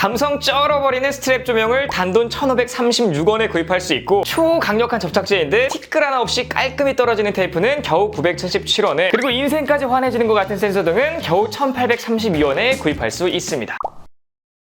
감성 쩔어버리는 스트랩 조명을 단돈 1,536원에 구입할 수 있고 초강력한 접착제인데 티끌 하나 없이 깔끔히 떨어지는 테이프는 겨우 977원에 그리고 인생까지 환해지는 것 같은 센서 등은 겨우 1,832원에 구입할 수 있습니다.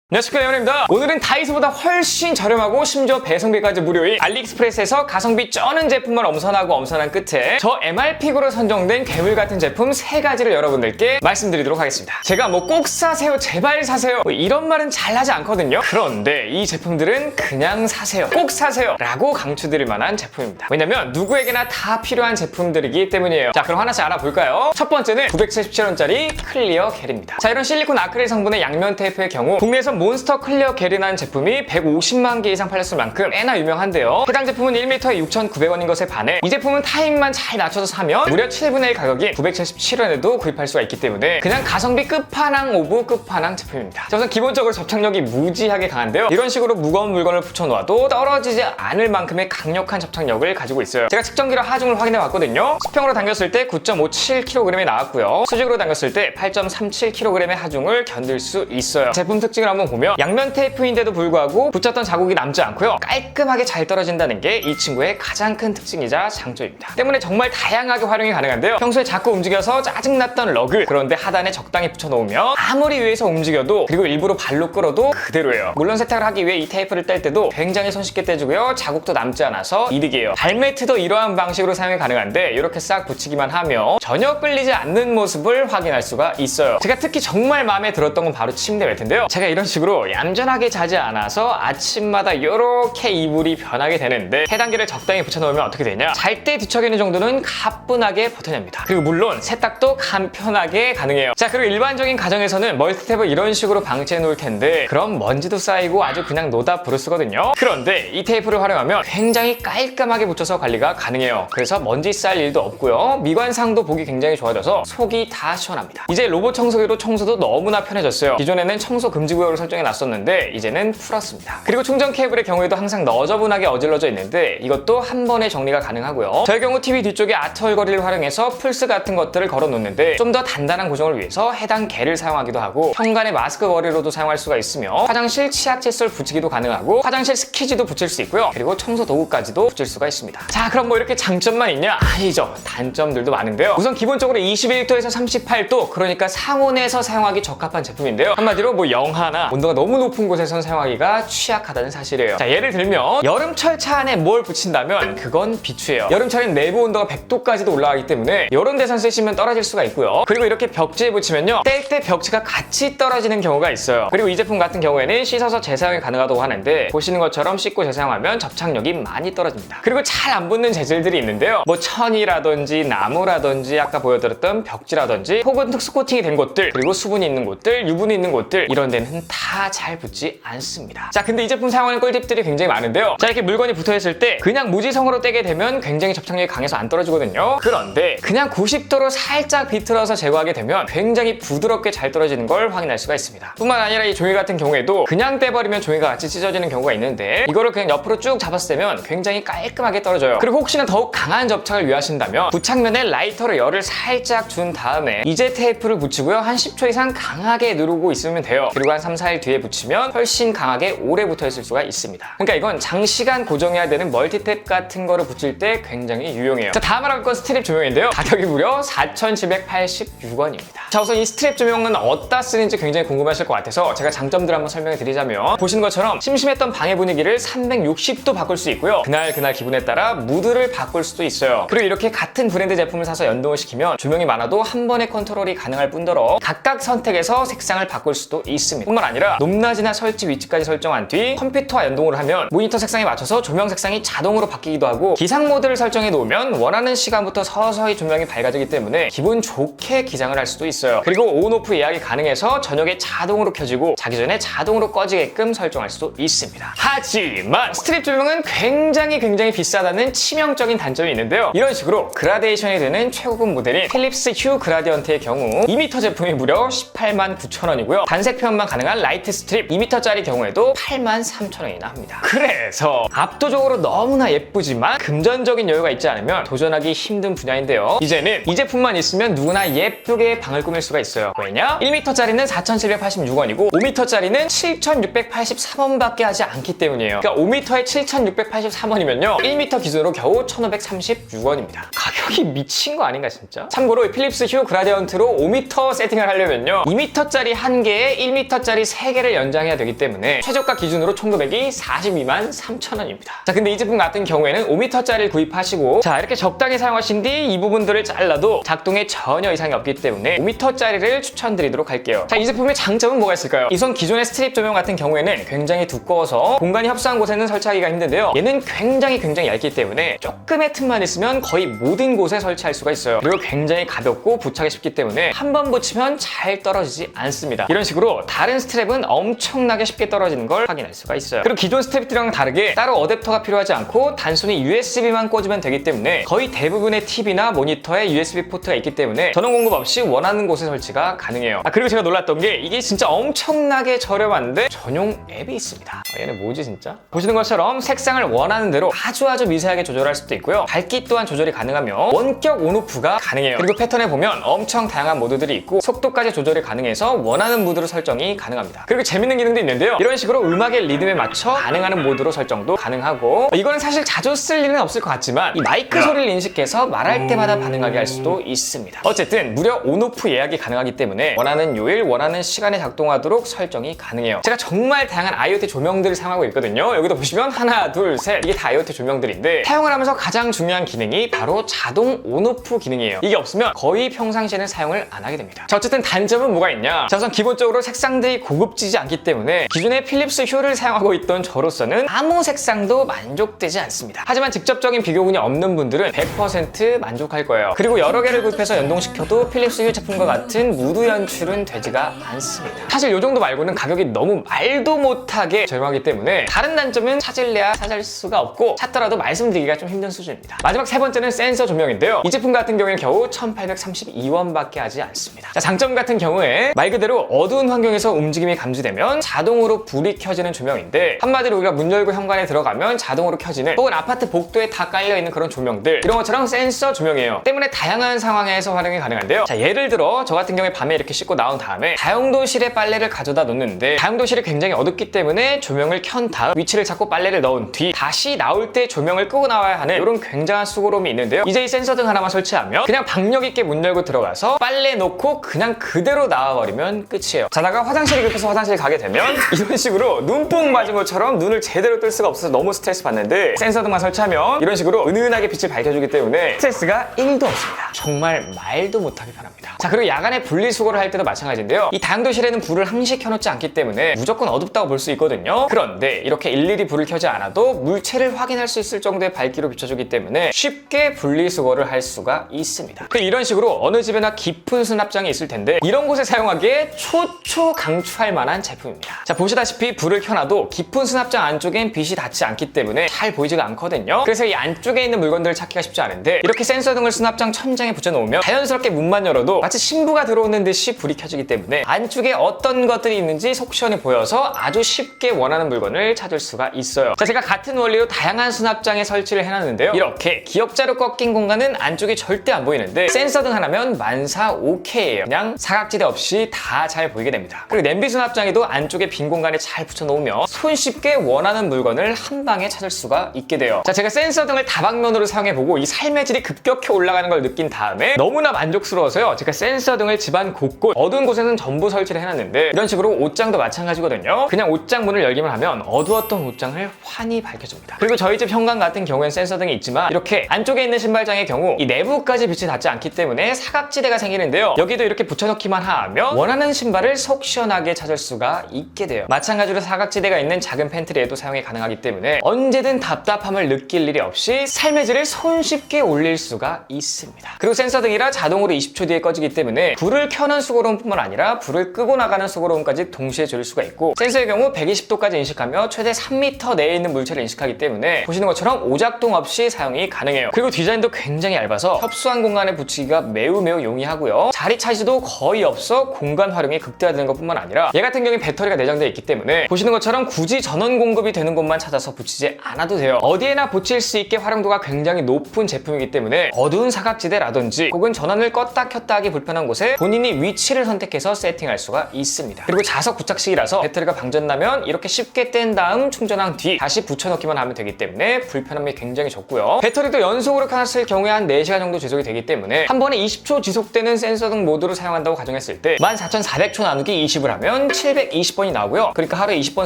안녕하십니까 영원입니다. 오늘은 다이소보다 훨씬 저렴하고 심지어 배송비까지 무료인 알리익스프레스에서 가성비 쩌는 제품만 엄선하고 엄선한 끝에 저 MR픽으로 선정된 괴물 같은 제품 세 가지를 여러분들께 말씀드리도록 하겠습니다. 제가 뭐 꼭 사세요 제발 사세요 뭐 이런 말은 잘 하지 않거든요. 그런데 이 제품들은 그냥 사세요 꼭 사세요 라고 강추드릴 만한 제품입니다. 왜냐면 누구에게나 다 필요한 제품들이기 때문이에요. 자 그럼 하나씩 알아볼까요? 첫 번째는 977원짜리 클리어 겔입니다. 자 이런 실리콘 아크릴 성분의 양면 테이프의 경우 국내에서 몬스터 클리어 겔이라는 제품이 150만 개 이상 팔렸을 만큼 꽤나 유명한데요. 해당 제품은 1m에 6,900원인 것에 반해 이 제품은 타입만 잘 낮춰서 사면 무려 7분의 1 가격인 977원에도 구입할 수가 있기 때문에 그냥 가성비 끝판왕 오브 끝판왕 제품입니다. 자, 우선 기본적으로 접착력이 무지하게 강한데요. 이런 식으로 무거운 물건을 붙여놓아도 떨어지지 않을 만큼의 강력한 접착력을 가지고 있어요. 제가 측정기로 하중을 확인해 봤거든요. 수평으로 당겼을 때 9.57kg이 나왔고요. 수직으로 당겼을 때 8.37kg의 하중을 견딜 수 있어요. 제품 특징을 한번 보면 양면 테이프인데도 불구하고 붙였던 자국이 남지 않고요. 깔끔하게 잘 떨어진다는 게 이 친구의 가장 큰 특징이자 장점입니다. 때문에 정말 다양하게 활용이 가능한데요. 평소에 자꾸 움직여서 짜증났던 러그 그런데 하단에 적당히 붙여놓으면 아무리 위에서 움직여도 그리고 일부러 발로 끌어도 그대로예요. 물론 세탁을 하기 위해 이 테이프를 뗄 때도 굉장히 손쉽게 떼주고요. 자국도 남지 않아서 이득이에요. 발매트도 이러한 방식으로 사용이 가능한데 이렇게 싹 붙이기만 하면 전혀 끌리지 않는 모습을 확인할 수가 있어요. 제가 특히 정말 마음에 들었던 건 바로 침대 매트인데요. 제가 이런 식으로 얌전하게 자지 않아서 아침마다 이렇게 이불이 변하게 되는데 해당기를 적당히 붙여놓으면 어떻게 되냐? 잘 때 뒤척이는 정도는 가뿐하게 버텨냅니다. 그리고 물론 세탁도 간편하게 가능해요. 자 그리고 일반적인 가정에서는 멀티탭을 이런 식으로 방치해 놓을 텐데 그럼 먼지도 쌓이고 아주 그냥 노다 부르스거든요. 그런데 이 테이프를 활용하면 굉장히 깔끔하게 붙여서 관리가 가능해요. 그래서 먼지 쌓일 일도 없고요. 미관상도 보기 굉장히 좋아져서 속이 다 시원합니다. 이제 로봇 청소기로 청소도 너무나 편해졌어요. 기존에는 청소 금지 구역을 설 정해 놨었는데 이제는 풀었습니다. 그리고 충전 케이블의 경우에도 항상 너저분하게 어질러져 있는데 이것도 한 번에 정리가 가능하고요. 저의 경우 TV 뒤쪽에 아트홀거리를 활용해서 플스 같은 것들을 걸어 놓는데 좀 더 단단한 고정을 위해서 해당 겔을 사용하기도 하고 현관의 마스크 거리로도 사용할 수가 있으며 화장실 치약 칫솔 붙이기도 가능하고 화장실 스키지도 붙일 수 있고요. 그리고 청소 도구까지도 붙일 수가 있습니다. 자 그럼 뭐 이렇게 장점만 있냐? 아니죠. 단점들도 많은데요. 우선 기본적으로 21도에서 38도 그러니까 상온에서 사용하기 적합한 제품인데요. 한마디로 뭐 영하나 온도가 너무 높은 곳에선 사용하기가 취약하다는 사실이에요. 자 예를 들면 여름철 차 안에 뭘 붙인다면 그건 비추예요. 여름철엔 내부 온도가 100도까지도 올라가기 때문에 이런 데선 쓰시면 떨어질 수가 있고요. 그리고 이렇게 벽지에 붙이면요. 뗄 때 벽지가 같이 떨어지는 경우가 있어요. 그리고 이 제품 같은 경우에는 씻어서 재사용이 가능하다고 하는데 보시는 것처럼 씻고 재사용하면 접착력이 많이 떨어집니다. 그리고 잘 안 붙는 재질들이 있는데요. 뭐 천이라든지 나무라든지 아까 보여드렸던 벽지라든지 혹은 특수 코팅이 된 곳들 그리고 수분이 있는 곳들 유분이 있는 곳들 이런 데는 다잘 붙지 않습니다. 자 근데 이 제품 사용하는 꿀팁들이 굉장히 많은데요. 자 이렇게 물건이 붙어있을 때 그냥 무지성으로 떼게 되면 굉장히 접착력이 강해서 안 떨어지거든요. 그런데 그냥 90도로 살짝 비틀어서 제거하게 되면 굉장히 부드럽게 잘 떨어지는 걸 확인할 수가 있습니다. 뿐만 아니라 이 종이 같은 경우에도 그냥 떼버리면 종이가 같이 찢어지는 경우가 있는데 이거를 그냥 옆으로 쭉 잡았을 때면 굉장히 깔끔하게 떨어져요. 그리고 혹시나 더욱 강한 접착을 위하신다면 부착면에 라이터로 열을 살짝 준 다음에 이제 테이프를 붙이고요. 한 10초 이상 강하게 누르고 있으면 돼요. 그리고 한 3, 4일 뒤에 붙이면 훨씬 강하게 오래 붙어 있을 수가 있습니다. 그러니까 이건 장시간 고정해야 되는 멀티탭 같은 거를 붙일 때 굉장히 유용해요. 자 다음 알아볼 건 스트립 조명인데요. 가격이 무려 4,786원입니다. 자 우선 이 스트립 조명은 어디다 쓰는지 굉장히 궁금하실 것 같아서 제가 장점들 한번 설명해 드리자면 보시는 것처럼 심심했던 방의 분위기를 360도 바꿀 수 있고요. 그날 그날 기분에 따라 무드를 바꿀 수도 있어요. 그리고 이렇게 같은 브랜드 제품을 사서 연동을 시키면 조명이 많아도 한 번에 컨트롤이 가능할 뿐더러 각각 선택해서 색상을 바꿀 수도 있습니다. 뿐만 아니라 높낮이나 설치 위치까지 설정한 뒤 컴퓨터와 연동을 하면 모니터 색상에 맞춰서 조명 색상이 자동으로 바뀌기도 하고 기상 모드를 설정해 놓으면 원하는 시간부터 서서히 조명이 밝아지기 때문에 기분 좋게 기장을 할 수도 있어요. 그리고 온 오프 예약이 가능해서 저녁에 자동으로 켜지고 자기 전에 자동으로 꺼지게끔 설정할 수도 있습니다. 하지만 스트립 조명은 굉장히 굉장히 비싸다는 치명적인 단점이 있는데요. 이런 식으로 그라데이션이 되는 최고급 모델인 필립스 휴 그라디언트의 경우 2m 제품이 무려 18만 9천 원이고요. 단색 표현만 가능한 라이트 스트립 2m짜리 경우에도 83,000원이나 합니다. 그래서 압도적으로 너무나 예쁘지만 금전적인 여유가 있지 않으면 도전하기 힘든 분야인데요. 이제는 이 제품만 있으면 누구나 예쁘게 방을 꾸밀 수가 있어요. 왜냐? 1m짜리는 4,786원이고 5m짜리는 7,683원밖에 하지 않기 때문이에요. 그러니까 5m에 7,683원이면요. 1m 기준으로 겨우 1,536원입니다. 가격이 미친 거 아닌가 진짜? 참고로 이 필립스 휴 그라디언트로 5m 세팅을 하려면요. 2m짜리 한 개에 1m짜리 3개를 연장해야 되기 때문에 최저가 기준으로 총 금액이 42만 3천 원입니다. 자, 근데 이 제품 같은 경우에는 5m짜리를 구입하시고 자, 이렇게 적당히 사용하신 뒤 이 부분들을 잘라도 작동에 전혀 이상이 없기 때문에 5m짜리를 추천드리도록 할게요. 자, 이 제품의 장점은 뭐가 있을까요? 이선 기존의 스트립 조명 같은 경우에는 굉장히 두꺼워서 공간이 협소한 곳에는 설치하기가 힘든데요. 얘는 굉장히 굉장히 얇기 때문에 조금의 틈만 있으면 거의 모든 곳에 설치할 수가 있어요. 그리고 굉장히 가볍고 부착이 쉽기 때문에 한 번 붙이면 잘 떨어지지 않습니다. 이런 식으로 다른 스트랩 은 엄청나게 쉽게 떨어지는 걸 확인할 수가 있어요. 그리고 기존 스트랩들이랑 다르게 따로 어댑터가 필요하지 않고 단순히 USB만 꽂으면 되기 때문에 거의 대부분의 TV나 모니터에 USB 포트가 있기 때문에 전원 공급 없이 원하는 곳에 설치가 가능해요. 아 그리고 제가 놀랐던 게 이게 진짜 엄청나게 저렴한데 전용 앱이 있습니다. 아, 얘네 뭐지 진짜? 보시는 것처럼 색상을 원하는 대로 아주 아주 미세하게 조절할 수도 있고요. 밝기 또한 조절이 가능하며 원격 온오프가 가능해요. 그리고 패턴에 보면 엄청 다양한 모드들이 있고 속도까지 조절이 가능해서 원하는 무드로 설정이 가능합 니다. 그리고 재밌는 기능도 있는데요. 이런 식으로 음악의 리듬에 맞춰 반응하는 모드로 설정도 가능하고 이거는 사실 자주 쓸 일은 없을 것 같지만 이 마이크 소리를 인식해서 말할 때마다 반응하게 할 수도 있습니다. 어쨌든 무려 온오프 예약이 가능하기 때문에 원하는 요일, 원하는 시간에 작동하도록 설정이 가능해요. 제가 정말 다양한 IoT 조명들을 사용하고 있거든요. 여기도 보시면 하나, 둘, 셋 이게 다 IoT 조명들인데 사용을 하면서 가장 중요한 기능이 바로 자동 온오프 기능이에요. 이게 없으면 거의 평상시에는 사용을 안 하게 됩니다. 자, 어쨌든 단점은 뭐가 있냐? 자, 우선 기본적으로 색상들이 고급 지지 않기 때문에 기존의 필립스 휴를 사용하고 있던 저로서는 아무 색상도 만족되지 않습니다. 하지만 직접적인 비교군이 없는 분들은 100% 만족할 거예요. 그리고 여러 개를 구입해서 연동시켜도 필립스 휴 제품과 같은 무드 연출은 되지가 않습니다. 사실 이 정도 말고는 가격이 너무 말도 못하게 저렴하기 때문에 다른 단점은 찾을래야 찾을 수가 없고 찾더라도 말씀드리기가 좀 힘든 수준입니다. 마지막 세 번째는 센서 조명인데요. 이 제품 같은 경우에는 겨우 1832원밖에 하지 않습니다. 자, 장점 같은 경우에 말 그대로 어두운 환경에서 움직임이 감지되면 자동으로 불이 켜지는 조명인데 한마디로 우리가 문 열고 현관에 들어가면 자동으로 켜지는 혹은 아파트 복도에 다 깔려있는 그런 조명들 이런 것처럼 센서 조명이에요. 때문에 다양한 상황에서 활용이 가능한데요. 자, 예를 들어 저 같은 경우에 밤에 이렇게 씻고 나온 다음에 다용도실에 빨래를 가져다 놓는데 다용도실이 굉장히 어둡기 때문에 조명을 켠 다음 위치를 잡고 빨래를 넣은 뒤 다시 나올 때 조명을 끄고 나와야 하는 이런 굉장한 수고로움이 있는데요. 이제 이 센서 등 하나만 설치하면 그냥 박력 있게 문 열고 들어가서 빨래 놓고 그냥 그대로 나와버리면 끝이에요. 자다가 화장실이 급해서 화장실 가게 되면 이런 식으로 눈뽕 맞은 것처럼 눈을 제대로 뜰 수가 없어서 너무 스트레스 받는데 센서 등만 설치하면 이런 식으로 은은하게 빛을 밝혀주기 때문에 스트레스가 1도 없습니다. 정말 말도 못하게 편합니다. 자 그리고 야간에 분리수거를 할 때도 마찬가지인데요. 이 다용도실에는 불을 항시 켜놓지 않기 때문에 무조건 어둡다고 볼 수 있거든요. 그런데 이렇게 일일이 불을 켜지 않아도 물체를 확인할 수 있을 정도의 밝기로 비춰주기 때문에 쉽게 분리수거를 할 수가 있습니다. 그 이런 식으로 어느 집에나 깊은 수납장이 있을 텐데 이런 곳에 사용하기에 초초 강추할 만한 제품입니다. 자 보시다시피 불을 켜놔도 깊은 수납장 안쪽엔 빛이 닿지 않기 때문에 잘 보이지가 않거든요. 그래서 이 안쪽에 있는 물건들을 찾기가 쉽지 않은데 이렇게 센서 등을 수납장 천장에 붙여놓으면 자연스럽게 문만 열어도 마치 신부가 들어오는 듯이 불이 켜지기 때문에 안쪽에 어떤 것들이 있는지 속 시원해 보여서 아주 쉽게 원하는 물건을 찾을 수가 있어요. 자 제가 같은 원리로 다양한 수납장에 설치를 해놨는데요. 이렇게 기역자로 꺾인 공간은 안쪽이 절대 안 보이는데 센서 등 하나면 만사 오케이예요. 그냥 사각지대 없이 다 잘 보이게 됩니다. 그리고 냄비 수 납장에도 안쪽에 빈 공간에 잘 붙여놓으면 손쉽게 원하는 물건을 한 방에 찾을 수가 있게 돼요. 자 제가 센서 등을 다방면으로 사용해보고 이 삶의 질이 급격히 올라가는 걸 느낀 다음에 너무나 만족스러워서요. 제가 센서 등을 집안 곳곳 어두운 곳에는 전부 설치를 해놨는데 이런 식으로 옷장도 마찬가지거든요. 그냥 옷장 문을 열기만 하면 어두웠던 옷장을 환히 밝혀줍니다. 그리고 저희 집 현관 같은 경우엔 센서 등이 있지만 이렇게 안쪽에 있는 신발장의 경우 이 내부까지 빛이 닿지 않기 때문에 사각지대가 생기는데요. 여기도 이렇게 붙여놓기만 하면 원하는 신발을 속 시원하게 찾을 수가 있게 돼요. 마찬가지로 사각지대가 있는 작은 팬트리에도 사용이 가능하기 때문에 언제든 답답함을 느낄 일이 없이 삶의 질을 손쉽게 올릴 수가 있습니다. 그리고 센서 등이라 자동으로 20초 뒤에 꺼지기 때문에 불을 켜는 수고로움뿐만 아니라 불을 끄고 나가는 수고로움까지 동시에 줄일 수가 있고 센서의 경우 120도까지 인식하며 최대 3m 내에 있는 물체를 인식하기 때문에 보시는 것처럼 오작동 없이 사용이 가능해요. 그리고 디자인도 굉장히 얇아서 협소한 공간에 붙이기가 매우 매우 용이하고요. 자리 차지도 거의 없어 공간 활용이 극대화되는 것뿐만 아니라 얘 같은 경우에 배터리가 내장되어 있기 때문에 보시는 것처럼 굳이 전원 공급이 되는 곳만 찾아서 붙이지 않아도 돼요. 어디에나 붙일 수 있게 활용도가 굉장히 높은 제품이기 때문에 어두운 사각지대라든지 혹은 전원을 껐다 켰다 하기 불편한 곳에 본인이 위치를 선택해서 세팅할 수가 있습니다. 그리고 자석 부착식이라서 배터리가 방전나면 이렇게 쉽게 뗀 다음 충전한 뒤 다시 붙여넣기만 하면 되기 때문에 불편함이 굉장히 적고요. 배터리도 연속으로 켜놨을 경우에 한 4시간 정도 지속이 되기 때문에 한 번에 20초 지속되는 센서 등 모드로 사용한다고 가정했을 때 14,400초 나누기 20을 하면 720번이 나오고요. 그러니까 하루에 20번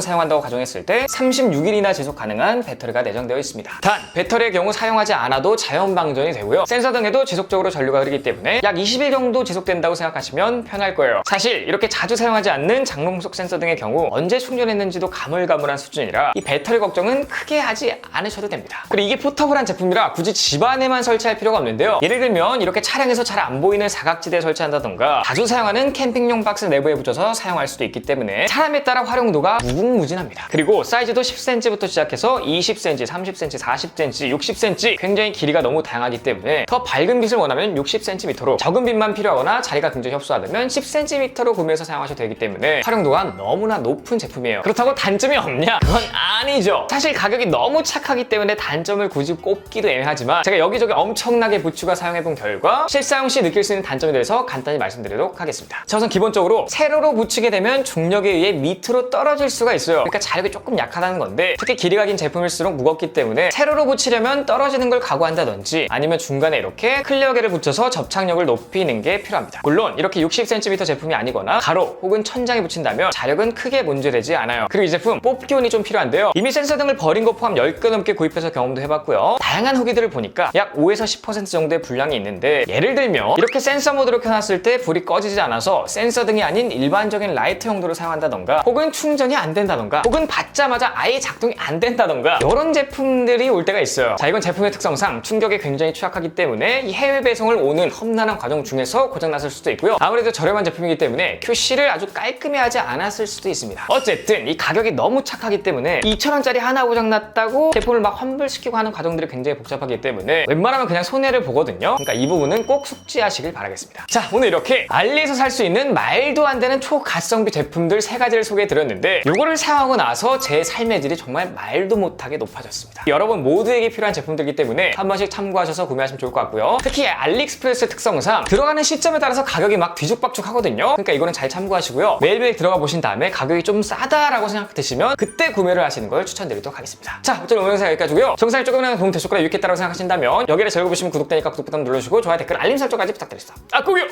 사용한다고 가정했을 때 36일이나 지속 가능한 배터리가 내장되어 있습니다. 단 배터리의 경우 사용하지 않아도 자연 방전이 되고요. 센서 등에도 지속적으로 전류가 흐르기 때문에 약 20일 정도 지속된다고 생각하시면 편할 거예요. 사실 이렇게 자주 사용하지 않는 장롱속 센서 등의 경우 언제 충전했는지도 가물가물한 수준이라 이 배터리 걱정은 크게 하지 않으셔도 됩니다. 그리고 이게 포터블한 제품이라 굳이 집안에만 설치할 필요가 없는데요. 예를 들면 이렇게 차량에서 잘 안 보이는 사각지대에 설치한다던가 자주 사용하는 캠핑용 박스 내부에 붙여서 사용할 수도 있기 때문에 사람에 따라 활용도가 무궁무진합니다. 그리고 사이즈도 10cm부터 시작해서 20cm, 30cm, 40cm, 60cm 굉장히 길이가 너무 다양하기 때문에 더 밝은 빛을 원하면 60cm로 적은 빛만 필요하거나 자리가 굉장히 협소하다면 10cm로 구매해서 사용하셔도 되기 때문에 활용도가 너무나 높은 제품이에요. 그렇다고 단점이 없냐? 그건 아니죠. 사실 가격이 너무 착하기 때문에 단점을 굳이 꼽기도 애매하지만 제가 여기저기 엄청나게 부추가 사용해본 결과 실사용 시 느낄 수 있는 단점에 대해서 간단히 말씀드리도록 하겠습니다. 자, 우선 기본적으로 세로로 붙이게 되면 중력에 의해 밑으로 떨어질 수가 있어요. 그러니까 자력이 조금 약하다는 건데 특히 길이가 긴 제품일수록 무겁기 때문에 세로로 붙이려면 떨어지는 걸 각오한다든지 아니면 중간에 이렇게 클리어계를 붙여서 접착력을 높이는 게 필요합니다. 물론 이렇게 60cm 제품이 아니거나 가로 혹은 천장에 붙인다면 자력은 크게 문제되지 않아요. 그리고 이 제품 뽑기운이 좀 필요한데요. 이미 센서 등을 버린 거 포함 10개 넘게 구입해서 경험도 해봤고요. 다양한 후기들을 보니까 약 5에서 10% 정도의 분량이 있는데 예를 들면 이렇게 센서 모드로 켜놨을 때 불이 꺼지지 않아서 센서 등이 아닌 일반적인 라이트 용도로 사용한다던가 혹은 충전이 안 된다던가 혹은 받자마자 아예 작동이 안 된다던가 이런 제품들이 올 때가 있어요. 자 이건 제품의 특성상 충격에 굉장히 취약하기 때문에 이 해외 배송을 오는 험난한 과정 중에서 고장났을 수도 있고요. 아무래도 저렴한 제품이기 때문에 QC를 아주 깔끔히 하지 않았을 수도 있습니다. 어쨌든 이 가격이 너무 착하기 때문에 2,000원짜리 하나 고장났다고 제품을 막 환불시키고 하는 과정들이 굉장히 복잡하기 때문에 웬만하면 그냥 손해를 보거든요. 그러니까 이 부분은 꼭 숙지하시길 바라겠습니다. 자 오늘 이렇게 알리에서 살 수 있는 말도 안 되는 초가성비 제품들 세 가지를 소개해 드렸는데 이거를 사용하고 나서 제 삶의 질이 정말 말도 못하게 높아졌습니다. 여러분 모두에게 필요한 제품들이기 때문에 한 번씩 참고하셔서 구매하시면 좋을 것 같고요. 특히 알리익스프레스의 특성상 들어가는 시점에 따라서 가격이 막 뒤죽박죽 하거든요. 그러니까 이거는 잘 참고하시고요. 매일매일 들어가 보신 다음에 가격이 좀 싸다라고 생각되시면 그때 구매를 하시는 걸 추천드리도록 하겠습니다. 자, 어쨌든 오늘 영상 여기까지고요. 정상에 조금이나마 도움 되셨거나 유익했다고 생각하신다면 여기를 즐거우시면 구독되니까 구독 버튼 눌러주시고 좋아요 댓글 알림 설정까지 부탁드립니다. 아, 꼭요!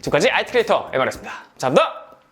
지금까지 아이트 크리에이터 에마였습니다. 감사합니다.